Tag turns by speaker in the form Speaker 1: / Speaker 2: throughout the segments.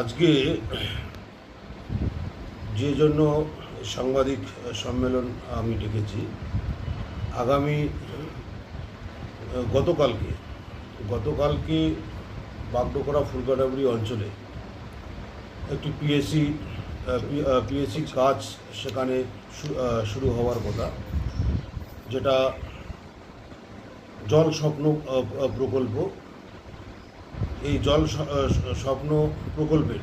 Speaker 1: আজকে যে জন্য সাংবাদিক সম্মেলন আমি ডেকেছি, আগামী, গতকালকে গতকালকে বাগডোকরা ফুলকাটাবড়ি অঞ্চলে একটি পিএসসি পিএসসি কাজ সেখানে শুরু হওয়ার কথা, যেটা জল স্বপ্ন প্রকল্প এই জল স্বপ্ন প্রকল্পের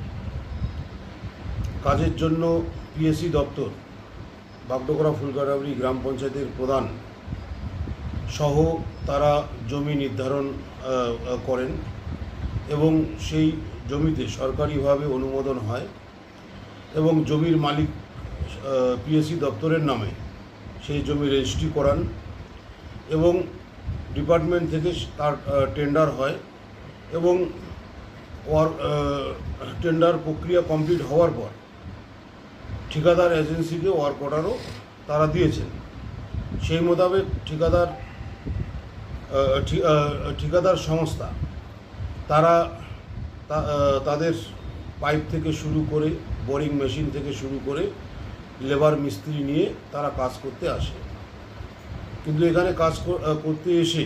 Speaker 1: কাজের জন্য পিএসসি দপ্তর বাগডোকরা ফুলকাটাবড়ি গ্রাম পঞ্চায়েতের প্রধান সহ তারা জমি নির্ধারণ করেন এবং সেই জমিতে সরকারিভাবে অনুমোদন হয় এবং জমির মালিক পিএসসি দপ্তরের নামে সেই জমি রেজিস্ট্রি করান এবং ডিপার্টমেন্ট থেকে তার টেন্ডার হয় এবং টেন্ডার প্রক্রিয়া কমপ্লিট হওয়ার পর ঠিকাদার এজেন্সিকে ওয়ার্ক অর্ডারও তারা দিয়েছেন। সেই মোতাবেক ঠিকাদার ঠিকাদার সংস্থা তারা তাদের পাইপ থেকে শুরু করে বোরিং মেশিন থেকে শুরু করে লেবার মিস্ত্রি নিয়ে তারা কাজ করতে আসে। কিন্তু এখানে কাজ করতে এসে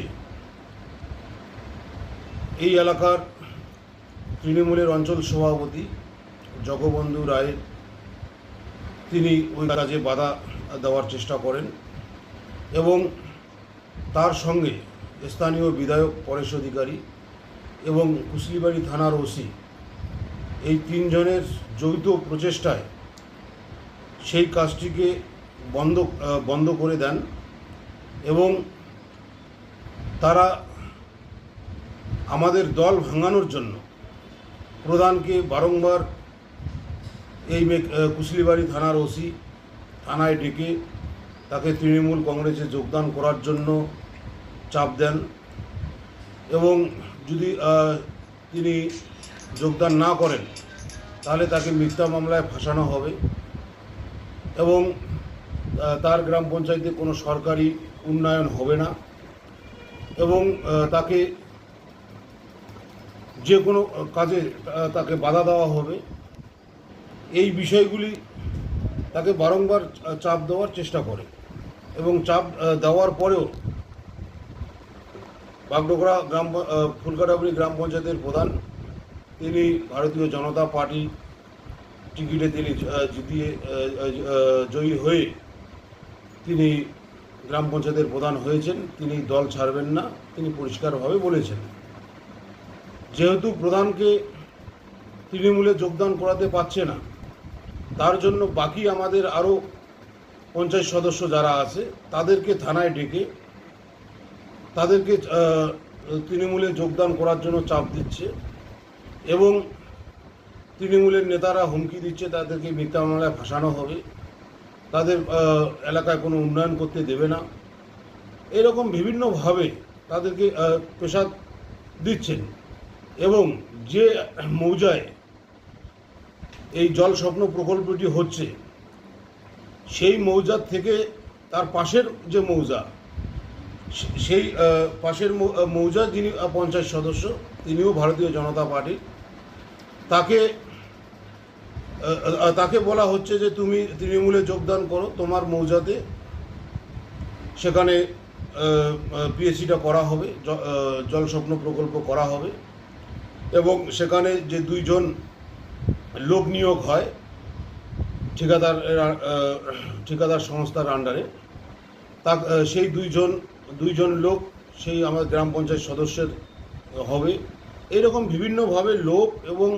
Speaker 1: এই এলাকার তৃণমূলের অঞ্চল সভাপতি জগবন্ধু রায়ের তিনি ওই কাজে বাধা দেওয়ার চেষ্টা করেন এবং তার সঙ্গে স্থানীয় বিধায়ক পরেশ অধিকারী এবং কুশলিবাড়ি থানার ওসি এই তিনজনের যৌথ প্রচেষ্টায় সেই কাজটিকে বন্ধ বন্ধ করে দেন এবং তারা আমাদের দল ভাঙানোর জন্য প্রধানকে বারংবার এই কুশলিবাড়ি থানার ওসি থানায় ডেকে তাকে তৃণমূল কংগ্রেসে যোগদান করার জন্য চাপ দেন এবং যদি তিনি যোগদান না করেন, তাহলে তাকে মিথ্যা মামলায় ফাঁসানো হবে এবং তার গ্রাম পঞ্চায়েতে কোনো সরকারি উন্নয়ন হবে না এবং তাকে যে কোনো কাজে তাকে বাধা দেওয়া হবে। এই বিষয়গুলি তাকে বারংবার চাপ দেওয়ার চেষ্টা করে এবং চাপ দেওয়ার পরেও বাগডোগরা গ্রাম ফুলকাটাবড়ি গ্রাম পঞ্চায়েতের প্রধান, তিনি ভারতীয় জনতা পার্টি টিকিটে তিনি জিতিয়ে জয়ী হয়ে তিনি গ্রাম পঞ্চায়েতের প্রধান হয়েছেন। তিনি দল ছাড়বেন না, তিনি পরিষ্কারভাবে বলেছেন। যেহেতু প্রধানকে তৃণমূলে যোগদান করাতে পারছে না, তার জন্য বাকি আমাদের আরও পঞ্চায়েত সদস্য যারা আছে, তাদেরকে থানায় ডেকে তাদেরকে তৃণমূলে যোগদান করার জন্য চাপ দিচ্ছে এবং তৃণমূলের নেতারা হুমকি দিচ্ছে, তাদেরকে মিথ্যা মামলায় ফাঁসানো হবে, তাদের এলাকায় কোনো উন্নয়ন করতে দেবে না। এরকম বিভিন্নভাবে তাদেরকে পেশাদ দিচ্ছেন। এবং যে মৌজায় এই জল স্বপ্ন প্রকল্পটি হচ্ছে, সেই মৌজার থেকে তার পাশের যে মৌজা সেই পাশের মৌজা যিনি পঞ্চায়েত সদস্য, তিনিও ভারতীয় জনতা পার্টি, তাকে তাকে বলা হচ্ছে যে তুমি তৃণমূলে যোগদান করো তোমার মৌজাতে, সেখানে পিএসসিটা করা হবে জল স্বপ্ন প্রকল্প করা হবে। এবং সেখানে যে দুইজন লোক নিয়োগ হয়, ঠিকাদার ঠিকাদার সংস্থার আন্ডারে তা সেই দুইজন দুইজন লোক সেই আমার গ্রাম পঞ্চায়েত সদস্যের হবে। এরকম বিভিন্নভাবে লোক এবং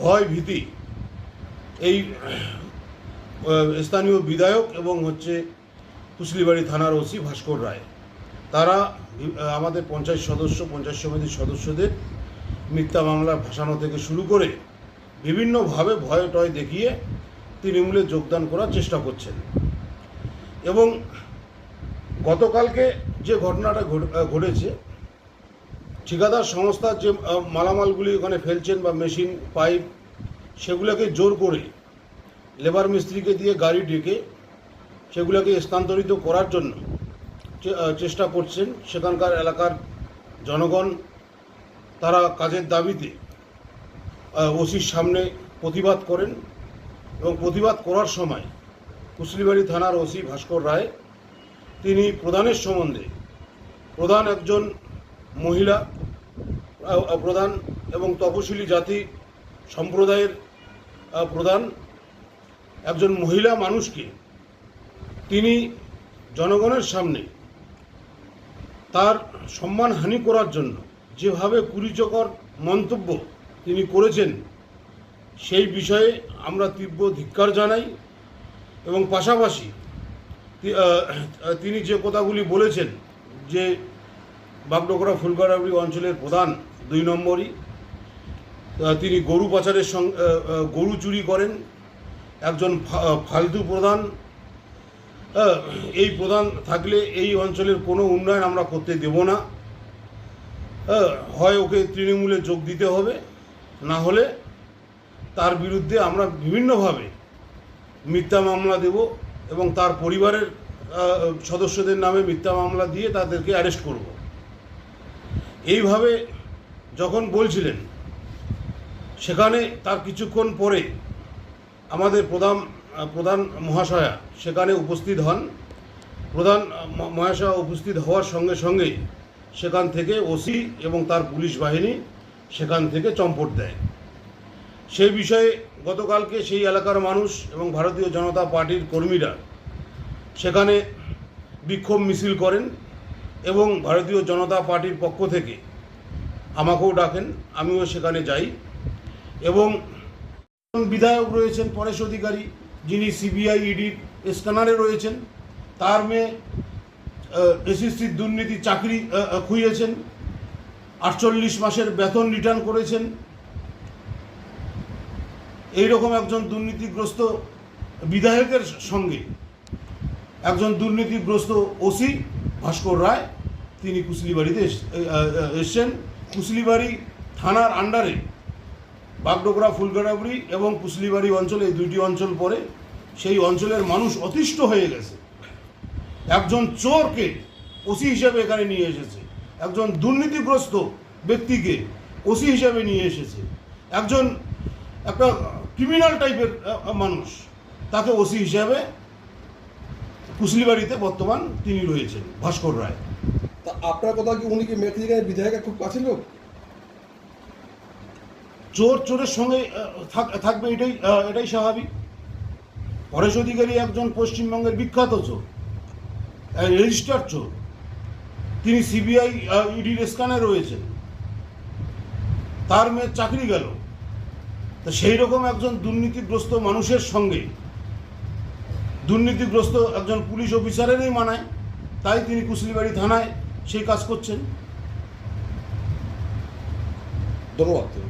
Speaker 1: ভয় ভীতি এই স্থানীয় বিধায়ক এবং হচ্ছে কুশলিবাড়ি থানার ওসি ভাস্কর রায়। তারা আমাদের পঞ্চায়েত সদস্য, পঞ্চায়েত সমিতির সদস্যদের মিথ্যা মামলা ভাসানো থেকে শুরু করে বিভিন্নভাবে ভয় টয় দেখিয়ে তৃণমূলে যোগদান করার চেষ্টা করছেন। এবং গতকালকে যে ঘটনাটা ঘটেছে, ঠিকাদার সংস্থার যে মালামালগুলি ওখানে ফেলছেন বা মেশিন, পাইপ, সেগুলোকে জোর করে লেবার মিস্ত্রিকে দিয়ে গাড়ি ডেকে সেগুলোকে স্থানান্তরিত করার জন্য চেষ্টা করছেন সেখানকার এলাকার জনগণ তারা কাজের দাবিতে ওসির সামনে প্রতিবাদ করেন এবং প্রতিবাদ করার সময় কুশলিবাড়ি থানার ওসি ভাস্কর রায়, তিনি প্রধানের সম্বন্ধে প্রধান একজন মহিলা প্রধান এবং তপশিলি জাতি সম্প্রদায়ের প্রধান একজন মহিলা মানুষকে তিনি জনগণের সামনে তার সম্মানহানি করার জন্য যেভাবে কুরুচকর মন্তব্য তিনি করেছেন, সেই বিষয়ে আমরা তীব্র ধিক্কার জানাই এবং পাশাপাশি তিনি যে কথাগুলি বলেছেন যে বাগডোগরা ফুলগাড়াবড়ি অঞ্চলের প্রধান দুই নম্বরই তিনি গরু পাচারের সঙ্গে গরু চুরি করেন, একজন ফালতু প্রধান এই প্রধান থাকলে এই অঞ্চলের কোনো উন্নয়ন আমরা করতে দেব না। হয় ওকে তৃণমূলে যোগ দিতে হবে, না হলে তার বিরুদ্ধে আমরা বিভিন্নভাবে মিথ্যা মামলা দেব এবং তার পরিবারের সদস্যদের নামে মিথ্যা মামলা দিয়ে তাদেরকে অ্যারেস্ট করব। এইভাবে যখন বলছিলেন, সেখানে তার কিছুক্ষণ পরে আমাদের প্রধান প্রধান মহাশয়া সেখানে উপস্থিত হন। প্রধান মহাশয়া উপস্থিত হওয়ার সঙ্গে সঙ্গেই সেখান থেকে ওসি এবং তার পুলিশ বাহিনী সেখান থেকে চম্পট দেয়। সেই বিষয়ে গতকালকে সেই এলাকার মানুষ এবং ভারতীয় জনতা পার্টির কর্মীরা সেখানে বিক্ষোভ মিছিল করেন এবং ভারতীয় জনতা পার্টির পক্ষ থেকে আমাকেও ডাকেন, আমিও সেখানে যাই এবং বিধায়ক রয়েছেন, পরেশ অধিকারী, যিনি সিবিআই ইডির স্ক্যানারে রয়েছেন, তার মেয়ে এসএসসির দুর্নীতি চাকরি খুইয়েছেন। আটচল্লিশ মাসের বেতন রিটার্ন করেছেন। এইরকম একজন দুর্নীতিগ্রস্ত বিধায়কের সঙ্গে একজন দুর্নীতিগ্রস্ত ওসি ভাস্কর রায়, তিনি কুশলিবাড়িতে এসছেন। কুশলিবাড়ি থানার আন্ডারে বাগডোগরা, ফুলগাড়াবড়ি এবং কুশলিবাড়ি অঞ্চলে এই দুইটি অঞ্চল পড়ে, সেই অঞ্চলের মানুষ অতিষ্ঠ হয়ে গেছে। একজন চোরকে ওসি হিসেবে এখানে নিয়ে এসেছে। একজন দুর্নীতিগ্রস্ত ব্যক্তিকে ওসি হিসেবে নিয়ে এসেছে। একজন একটা ক্রিমিনাল টাইপের মানুষ তাকে ওসি হিসাবে কুশলিবাড়িতে বর্তমান তিনি রয়েছেন ভাস্কর রায়।
Speaker 2: তা আপনার কথা কি উনি কি মেথিলিগায় বিধায়কের খুব কাছের লোক?
Speaker 1: চোর চোরের সঙ্গে থাক- থাকবে এটাই এটাই স্বাভাবিক। পরেশ অধিকারী একজন পশ্চিমবঙ্গের বিখ্যাত চোর। রেজিস্টার চোর। তিনি সিবিআই ইডির স্ক্যানে রয়েছেন। তার মেয়ের চাকরি গেল। তা সেই রকম একজন দুর্নীতিগ্রস্ত মানুষের সঙ্গে, দুর্নীতিগ্রস্ত একজন পুলিশ অফিসারেরই মানায়। তাই তিনি কুশলিবাড়ি থানায় সেই কাজ করছেন।
Speaker 2: ধন্যবাদ।